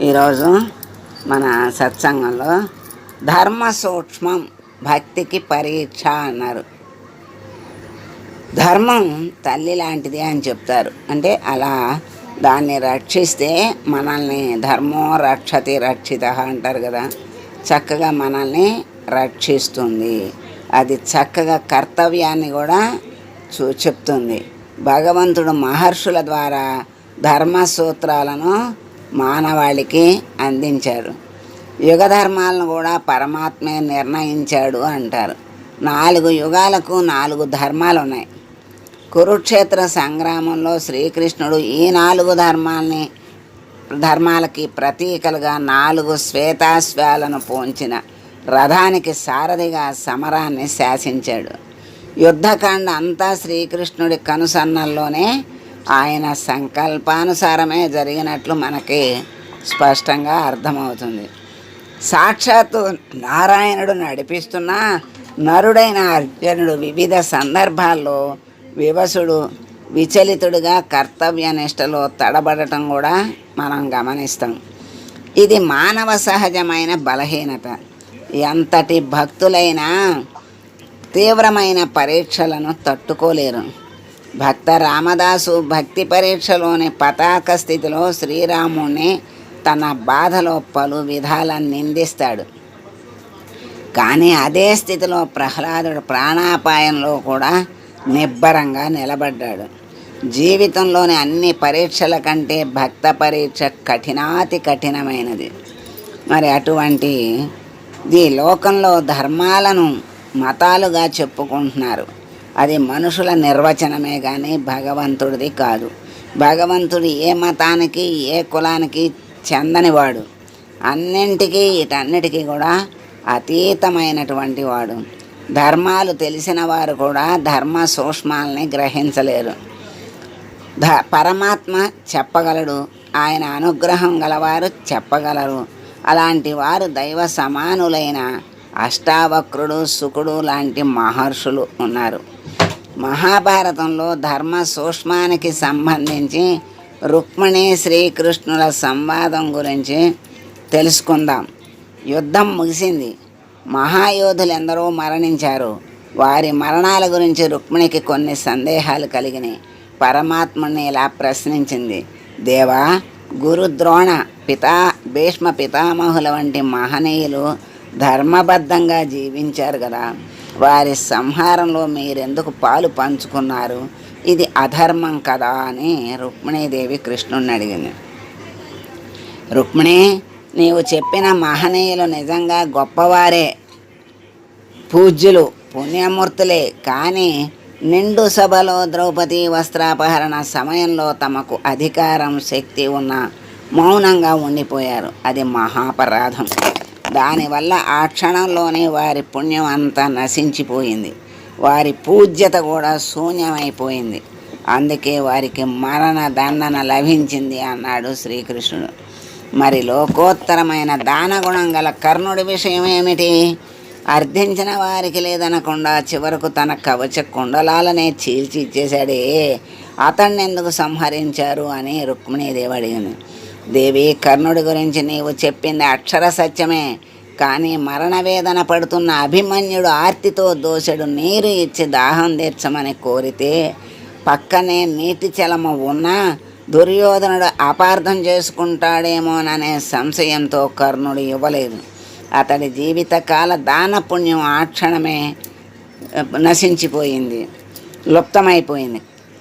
ఈరోజు మన సత్సంగంలో ధర్మ సూక్ష్మం భక్తికి పరీక్ష అన్నారు. ధర్మం తల్లి లాంటిది అని చెప్తారు. అంటే అలా దాన్ని రక్షిస్తే మనల్ని ధర్మో రక్షతి రక్షిత అంటారు కదా. చక్కగా మనల్ని రక్షిస్తుంది. అది చక్కగా కర్తవ్యాన్ని కూడా చూ చెప్తుంది. భగవంతుడు మహర్షుల ద్వారా ధర్మ సూత్రాలను మానవాళికి అందించాడు యుగ ధర్మాలను కూడా పరమాత్మే నిర్ణయించాడు అంటారు. నాలుగు యుగాలకు నాలుగు ధర్మాలు ఉన్నాయి కురుక్షేత్ర సంగ్రామంలో శ్రీకృష్ణుడు ఈ నాలుగు ధర్మాల్ని ధర్మాలకి ప్రతీకలుగా నాలుగు శ్వేతాశ్వాలను పోంచిన రథానికి సారథిగా సమరాన్ని శాసించాడు. యుద్ధకాండ అంతా శ్రీకృష్ణుడి కనుసన్నల్లోనే ఆయన సంకల్పానుసారమే జరిగినట్లు మనకి స్పష్టంగా అర్థమవుతుంది. సాక్షాత్తు నారాయణుడు నడిపిస్తున్న నరుడైన అర్జునుడు వివిధ సందర్భాల్లో వివసుడు విచలితుడుగా కర్తవ్య నిష్టలో తడబడటం కూడా మనం గమనిస్తాం. ఇది మానవ సహజమైన బలహీనత. ఎంతటి భక్తులైనా తీవ్రమైన పరీక్షలను తట్టుకోలేరు. భక్త రామదాసు భక్తి పరీక్షలోని పతాక స్థితిలో శ్రీరాముణ్ణి తన బాధలో పలు విధాల నిందిస్తాడు. కానీ అదే స్థితిలో ప్రహ్లాదుడు ప్రాణాపాయంలో కూడా నిబ్బరంగా నిలబడ్డాడు. జీవితంలోని అన్ని పరీక్షల కంటే భక్త పరీక్ష కఠినాతి కఠినమైనది. మరి అటువంటి ఈ లోకంలో ధర్మాలను మతాలుగా చెప్పుకుంటున్నారు. అది మనుషుల నిర్వచనమే కానీ భగవంతుడిది కాదు. భగవంతుడు ఏ మతానికి ఏ కులానికి చెందనివాడు. అన్నింటికీ వీటన్నిటికీ కూడా అతీతమైనటువంటి వాడు. ధర్మాలు తెలిసిన వారు కూడా ధర్మ సూక్ష్మాలని గ్రహించలేరు. ధ పరమాత్మ చెప్పగలడు. ఆయన అనుగ్రహం గలవారు చెప్పగలరు. అలాంటి వారు దైవ సమానులైన అష్టావక్రుడు సుకుడు లాంటి మహర్షులు ఉన్నారు. మహాభారతంలో ధర్మ సూక్ష్మానికి సంబంధించి రుక్మిణి శ్రీకృష్ణుల సంవాదం గురించి తెలుసుకుందాం. యుద్ధం ముగిసింది. మహాయోధులు ఎందరో మరణించారు. వారి మరణాల గురించి రుక్మిణికి కొన్ని సందేహాలు కలిగినాయి. పరమాత్మని ఇలా ప్రశ్నించింది. దేవా గురుద్రోణ పితా భీష్మ పితామహుల వంటి మహనీయులు ధర్మబద్ధంగా జీవించారు కదా. వారి సంహారంలో మీరెందుకు పాలు పంచుకున్నారు? ఇది అధర్మం కదా అని రుక్మిణీదేవి కృష్ణుడిని అడిగింది. రుక్మిణి నీవు చెప్పిన మహనీయులు నిజంగా గొప్పవారే. పూజ్యులు పుణ్యమూర్తులే. కానీ నిండు సభలో ద్రౌపది వస్త్రాపహరణ సమయంలో తమకు అధికారం శక్తి ఉన్న మౌనంగా ఉండిపోయారు. అది మహాపరాధం. దానివల్ల ఆ క్షణంలోనే వారి పుణ్యం అంతా నశించిపోయింది. వారి పూజ్యత కూడా శూన్యమైపోయింది. అందుకే వారికి మరణ దండన లభించింది అన్నాడు శ్రీకృష్ణుడు. మరి లోకోత్తరమైన దానగుణం గల కర్ణుడి విషయం ఏమిటి? అర్థించిన వారికి లేదనకుండా చివరకు తన కవచ కుండలాలనే చీల్చి ఇచ్చేశాడే. అతన్ని ఎందుకు సంహరించారు అని రుక్మిణీదేవి అడిగింది. దేవి కర్ణుడి గురించి నీవు చెప్పింది అక్షర సత్యమే కానీ మరణ వేదన పడుతున్న అభిమన్యుడు ఆర్తితో దోషుడు నీరు ఇచ్చి దాహం తీర్చమని కోరితే పక్కనే నీటి చలమ ఉన్నా దుర్యోధనుడు అపార్థం చేసుకుంటాడేమోననే సంశయంతో కర్ణుడు ఇవ్వలేదు. అతడి జీవితకాల దానపుణ్యం ఆ క్షణమే నశించిపోయింది లుప్తమైపోయింది.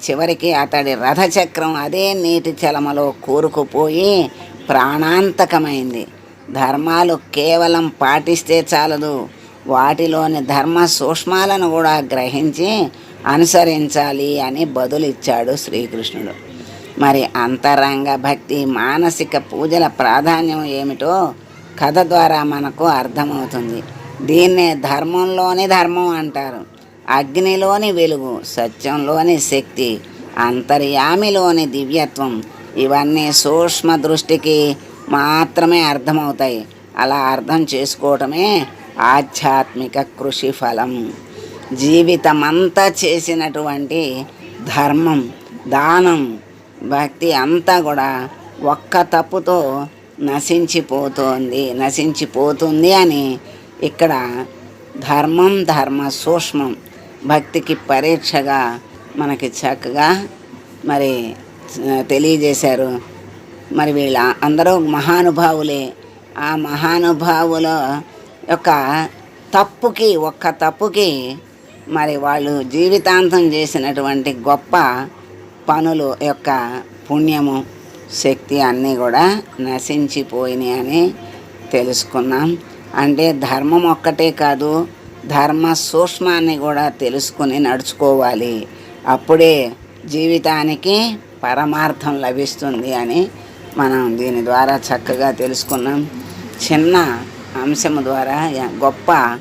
చివరికి అతడి రథచక్రం అదే నీటి చలమలో కూరుకుపోయి ప్రాణాంతకమైంది. ధర్మాలు కేవలం పాటిస్తే చాలదు. వాటిలోని ధర్మ సూక్ష్మాలను కూడా గ్రహించి అనుసరించాలి అని బదులిచ్చాడు శ్రీకృష్ణుడు. మరి అంతరంగ భక్తి మానసిక పూజల ప్రాధాన్యం ఏమిటో కథ ద్వారా మనకు అర్థమవుతుంది. దీన్నే ధర్మంలోని ధర్మం అంటారు. అగ్నిలోని వెలుగు సత్యంలోని శక్తి అంతర్యామిలోని దివ్యత్వం ఇవన్నీ సూక్ష్మ దృష్టికి మాత్రమే అర్థమవుతాయి. అలా అర్థం చేసుకోవటమే ఆధ్యాత్మిక కృషి ఫలం. జీవితమంతా చేసినటువంటి ధర్మం దానం భక్తి అంతా కూడా ఒక్క తప్పుతో నశించిపోతుంది నశించిపోతుంది అని ఇక్కడ ధర్మం ధర్మ సూక్ష్మం భక్తికి పరీక్షగా మనకి చక్కగా మరి తెలియజేశారు. మరి వీళ్ళ అందరూ మహానుభావులే. ఆ మహానుభావుల యొక్క తప్పుకి ఒక్క తప్పుకి మరి వాళ్ళు జీవితాంతం చేసినటువంటి గొప్ప పనులు యొక్క పుణ్యము శక్తి అన్నీ కూడా నశించిపోయినాయి అని తెలుసుకున్నాం. అంటే ధర్మం ఒక్కటే కాదు ధర్మ సూక్ష్మాన్ని కూడా తెలుసుకుని నడుచుకోవాలి. అప్పుడే జీవితానికి పరమార్థం లభిస్తుంది అని మనం దీని ద్వారా చక్కగా తెలుసుకున్నాం. చిన్న అంశము ద్వారా గొప్ప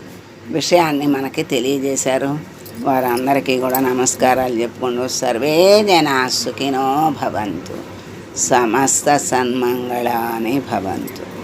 విషయాన్ని మనకి తెలియజేశారు. వారందరికీ కూడా నమస్కారాలు చెప్పుకుంటూ సర్వే జనా సుఖినో భవంతు. సమస్త సన్మంగళాని భవంతు.